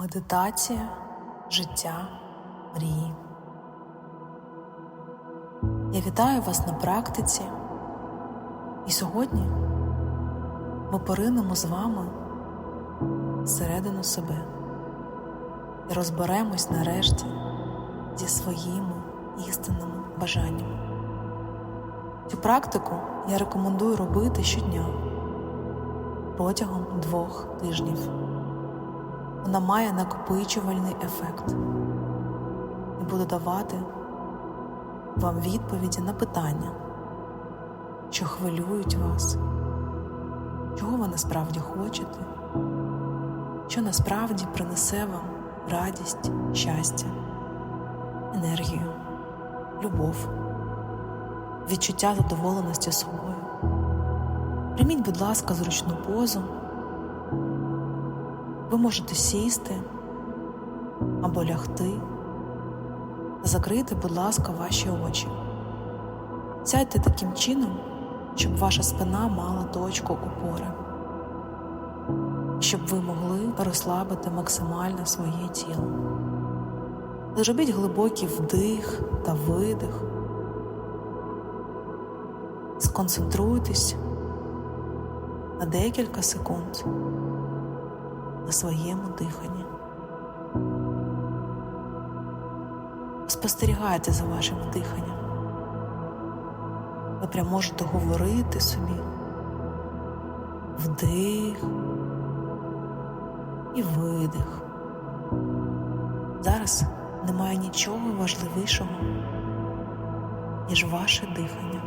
Медитація, життя, мрії. Я вітаю вас на практиці, і сьогодні ми поринемо з вами всередину себе і розберемось нарешті зі своїми істинними бажаннями. Цю практику я рекомендую робити щодня протягом двох тижнів. Вона має накопичувальний ефект і буде давати вам відповіді на питання, що хвилюють вас, чого ви насправді хочете, що насправді принесе вам радість, щастя, енергію, любов, відчуття задоволеності собою. Прийміть, будь ласка, зручну позу. Ви можете сісти або лягти. Закрийте, будь ласка, ваші очі. Сядьте таким чином, щоб ваша спина мала точку опори, щоб ви могли розслабити максимально своє тіло. Зробіть глибокий вдих та видих. Сконцентруйтесь на декілька секунд на своєму диханні. Спостерігайте за вашим диханням. Ви прям можете говорити собі вдих і видих. Зараз немає нічого важливішого, ніж ваше дихання.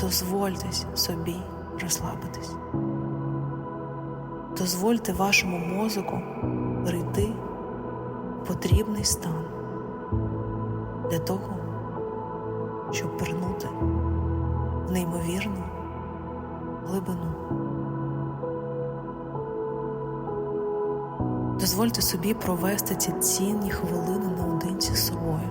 Дозвольтесь собі розслабитись. Дозвольте вашому мозку прийти в потрібний стан для того, щоб пирнути в неймовірну глибину. Дозвольте собі провести ці цінні хвилини наодинці з собою.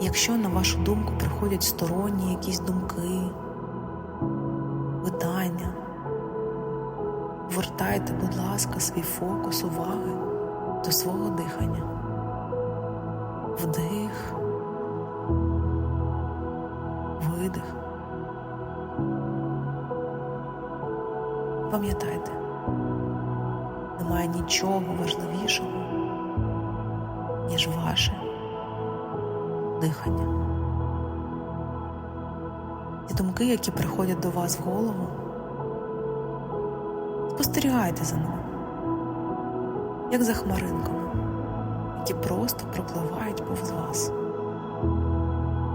Якщо на вашу думку приходять сторонні якісь думки, питання, Вертайте, будь ласка, свій фокус уваги до свого дихання. Вдих, видих. Пам'ятайте, немає нічого важливішого, ніж ваше дихання. Ті думки, які приходять до вас в голову. Спостерігайте за ними, як за хмаринками, які просто пропливають повз вас.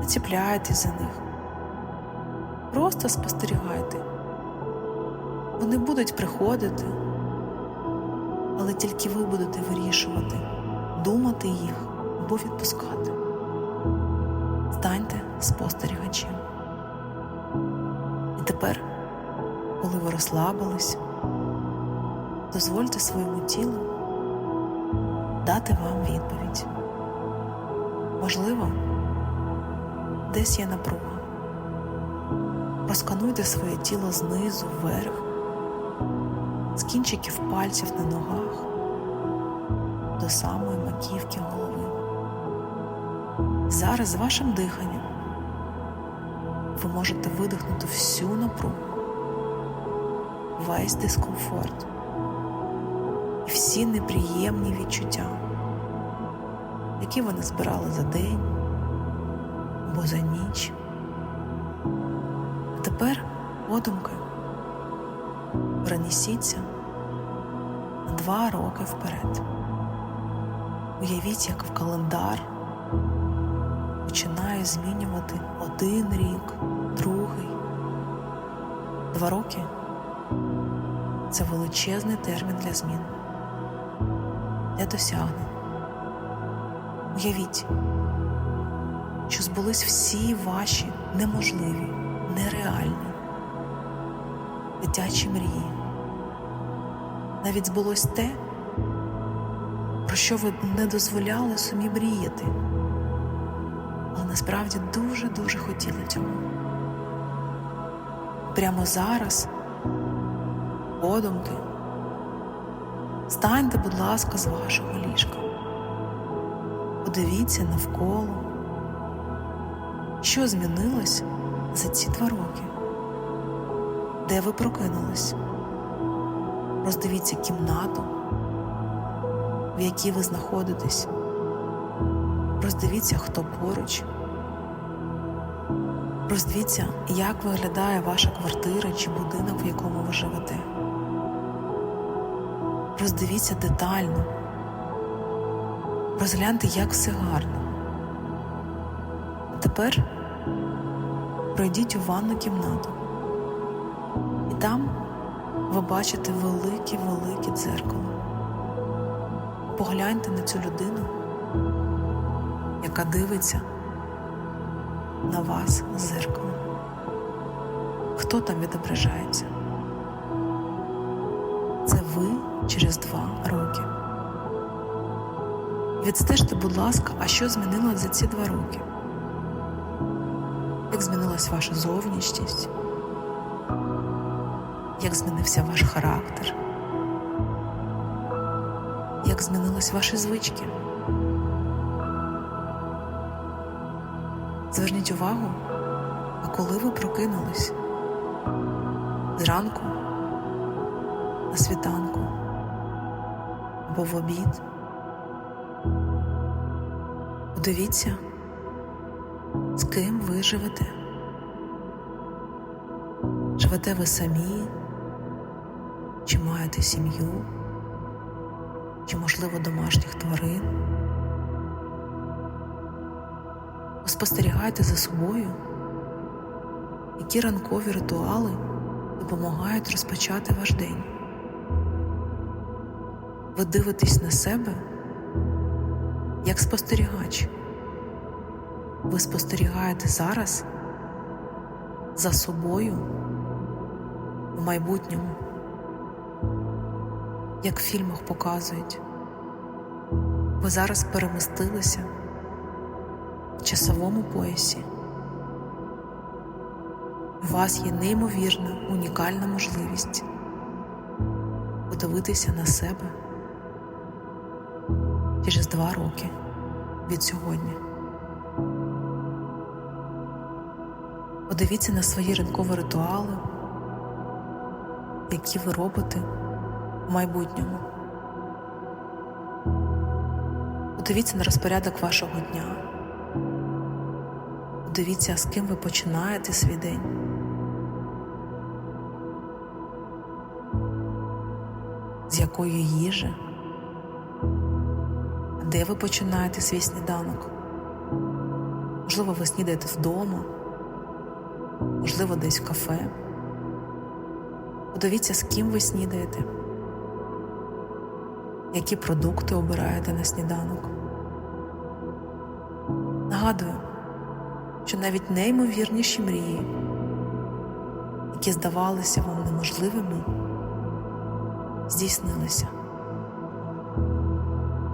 Не чіпляйтесь за них. Просто спостерігайте. Вони будуть приходити, але тільки ви будете вирішувати, думати їх або відпускати. Станьте спостерігачем. І тепер, коли ви розслабились, дозвольте своєму тілу дати вам відповідь. Можливо, десь є напруга. Проскануйте своє тіло знизу вверх, з кінчиків пальців на ногах до самої маківки голови. Зараз з вашим диханням ви можете видихнути всю напругу, весь дискомфорт і всі неприємні відчуття, які вони збирали за день або за ніч. А тепер подумки перенесіться на два роки вперед. Уявіть, як в календар починає змінювати один рік, другий. Два роки це величезний термін для змін для досягнень. Уявіть, що збулись всі ваші неможливі, нереальні, дитячі мрії. Навіть збулось те, про що ви не дозволяли собі мріяти, але насправді дуже-дуже хотіли цього. Прямо зараз подумки Станьте, будь ласка, з вашого ліжка. Подивіться навколо, що змінилось за ці два роки, де ви прокинулись. Роздивіться кімнату, в якій ви знаходитесь. Роздивіться, хто поруч. Роздивіться, як виглядає ваша квартира чи будинок, в якому ви живете. Роздивіться детально. Розгляньте, як все гарно. Тепер пройдіть у ванну кімнату. І там ви бачите велике-велике дзеркало. Погляньте на цю людину, яка дивиться на вас з зеркалом. Хто там відображається? Ви через два роки. Відстежте, будь ласка, а що змінилось за ці два роки? Як змінилась ваша зовнішність? Як змінився ваш характер? Як змінились ваші звички? Зверніть увагу, а коли ви прокинулись? Зранку, на світанку або в обід. Подивіться, з ким ви живете. Живете ви самі, чи маєте сім'ю, чи, можливо, домашніх тварин. Спостерігайте за собою, які ранкові ритуали допомагають розпочати ваш день. Ви дивитесь на себе як спостерігач. Ви спостерігаєте зараз за собою в майбутньому, як в фільмах показують. Ви зараз перемістилися в часовому поясі. У вас є неймовірна унікальна можливість подивитися на себе через два роки від сьогодні. Подивіться на свої ранкові ритуали, які ви робите в майбутньому. Подивіться на розпорядок вашого дня. Подивіться, з ким ви починаєте свій день. З якої їжі, де ви починаєте свій сніданок? Можливо, ви снідаєте вдома, можливо, десь в кафе. Подивіться, з ким ви снідаєте, які продукти обираєте на сніданок. Нагадую, що навіть неймовірніші мрії, які здавалися вам неможливими, здійснилися.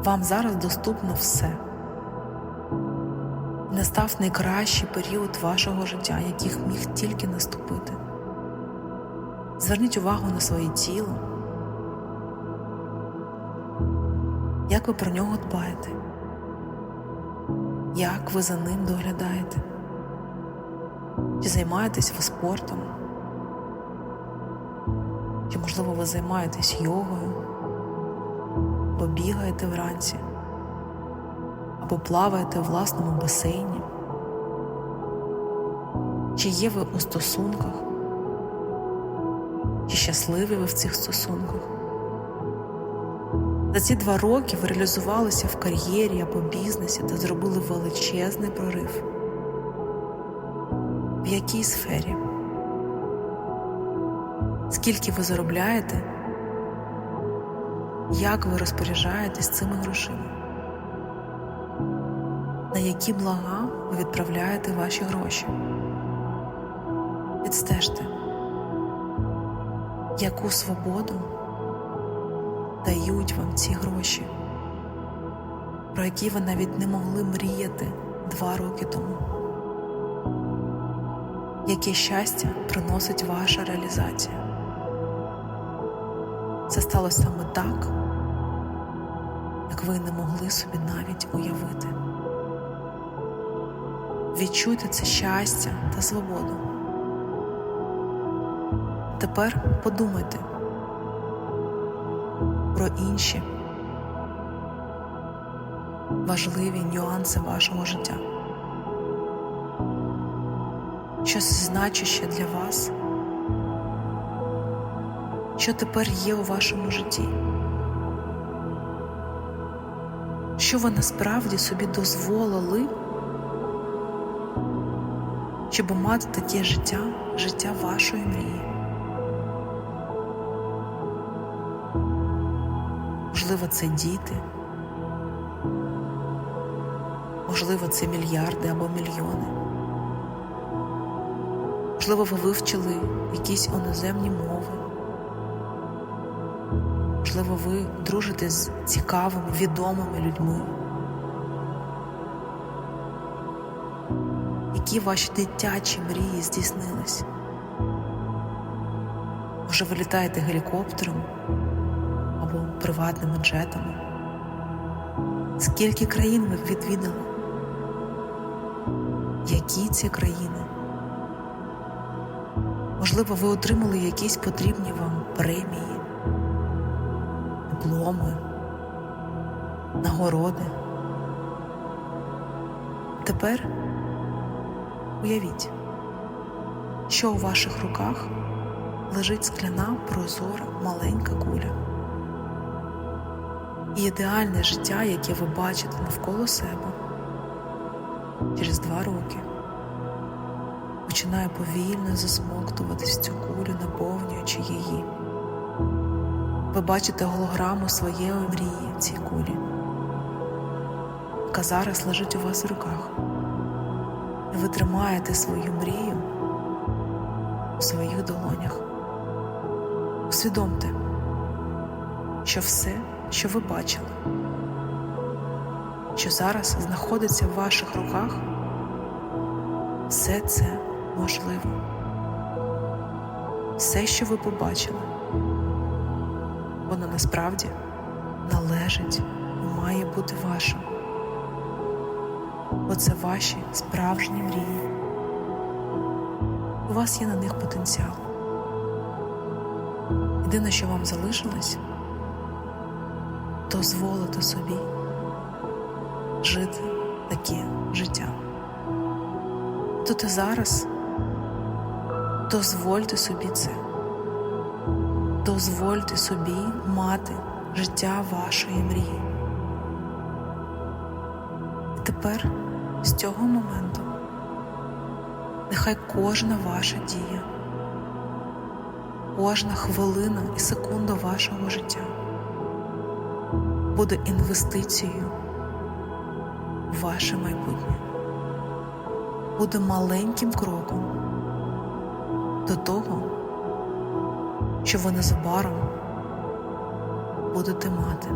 Вам зараз доступно все. Настав найкращий період вашого життя, яких міг тільки наступити. Зверніть увагу на своє тіло, як ви про нього дбаєте, як ви за ним доглядаєте, чи займаєтесь ви спортом, чи, можливо, ви займаєтесь йогою, або бігаєте вранці, або плаваєте у власному басейні, чи є ви у стосунках, чи щасливі ви в цих стосунках. За ці два роки ви реалізувалися в кар'єрі або бізнесі та зробили величезний прорив. В якій сфері? Скільки ви заробляєте? Як ви розпоряджаєтесь цими грошима? На які блага ви відправляєте ваші гроші? Відстежте, яку свободу дають вам ці гроші, про які ви навіть не могли мріяти два роки тому. Яке щастя приносить ваша реалізація? Це сталося саме так, як ви не могли собі навіть уявити. Відчуйте це щастя та свободу. Тепер подумайте про інші важливі нюанси вашого життя. Щось значуще для вас, що тепер є у вашому житті. Що ви насправді собі дозволили, щоб мати таке життя, життя вашої мрії. Можливо, це діти, можливо, це мільярди або мільйони. Можливо, ви вивчили якісь іноземні мови. Можливо, ви дружите з цікавими, відомими людьми. Які ваші дитячі мрії здійснились? Може, ви літаєте гелікоптером або приватними джетами? Скільки країн ви відвідали? Які ці країни? Можливо, ви отримали якісь потрібні вам премії, дипломи, нагороди. Тепер уявіть, що у ваших руках лежить скляна прозора маленька куля. І ідеальне життя, яке ви бачите навколо себе через два роки починає повільно засмоктуватись цю кулю, наповнюючи її. Ви бачите голограму своєї мрії в цій кулі, яка зараз лежить у вас в руках. І ви тримаєте свою мрію у своїх долонях. Усвідомте, що все, що ви бачили, що зараз знаходиться в ваших руках, все це можливо. Все, що ви побачили, воно насправді належить і має бути вашим. Бо це ваші справжні мрії. У вас є на них потенціал. Єдине, що вам залишилось, дозволити собі жити таке життя. Тут і зараз дозвольте собі це. Дозвольте собі мати життя вашої мрії. І тепер з цього моменту нехай кожна ваша дія, кожна хвилина і секунда вашого життя буде інвестицією в ваше майбутнє буде маленьким кроком до того, що ви незабаром будете мати.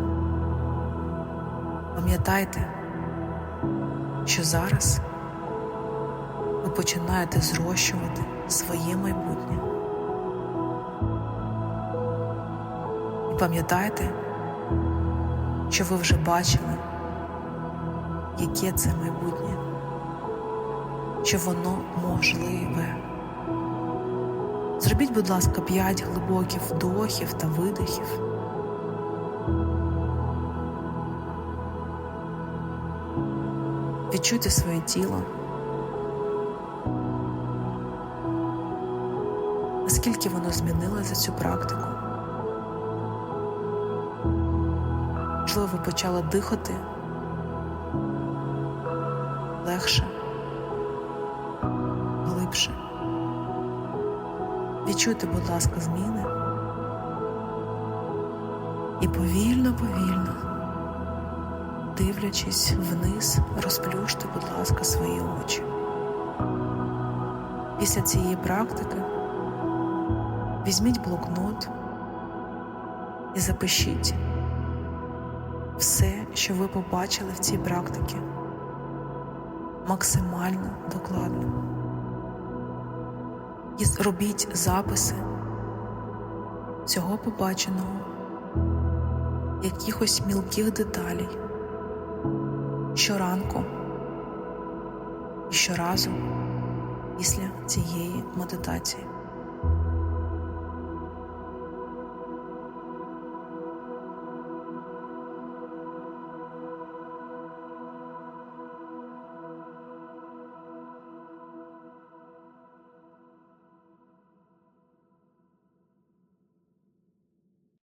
Пам'ятайте, що зараз ви починаєте зрощувати своє майбутнє. І пам'ятайте, що ви вже бачили, яке це майбутнє що воно можливе. Зробіть, будь ласка, п'ять глибоких вдохів та видихів. Відчуйте своє тіло. Наскільки воно змінило за цю практику? Можливо, ви почали дихати легше Відчуйте, будь ласка, зміни. І повільно, повільно, дивлячись вниз, розплющте, будь ласка, свої очі. Після цієї практики візьміть блокнот і запишіть все, що ви побачили в цій практиці, максимально докладно і робіть записи цього побаченого якихось мілких деталей щоранку і щоразу після цієї медитації.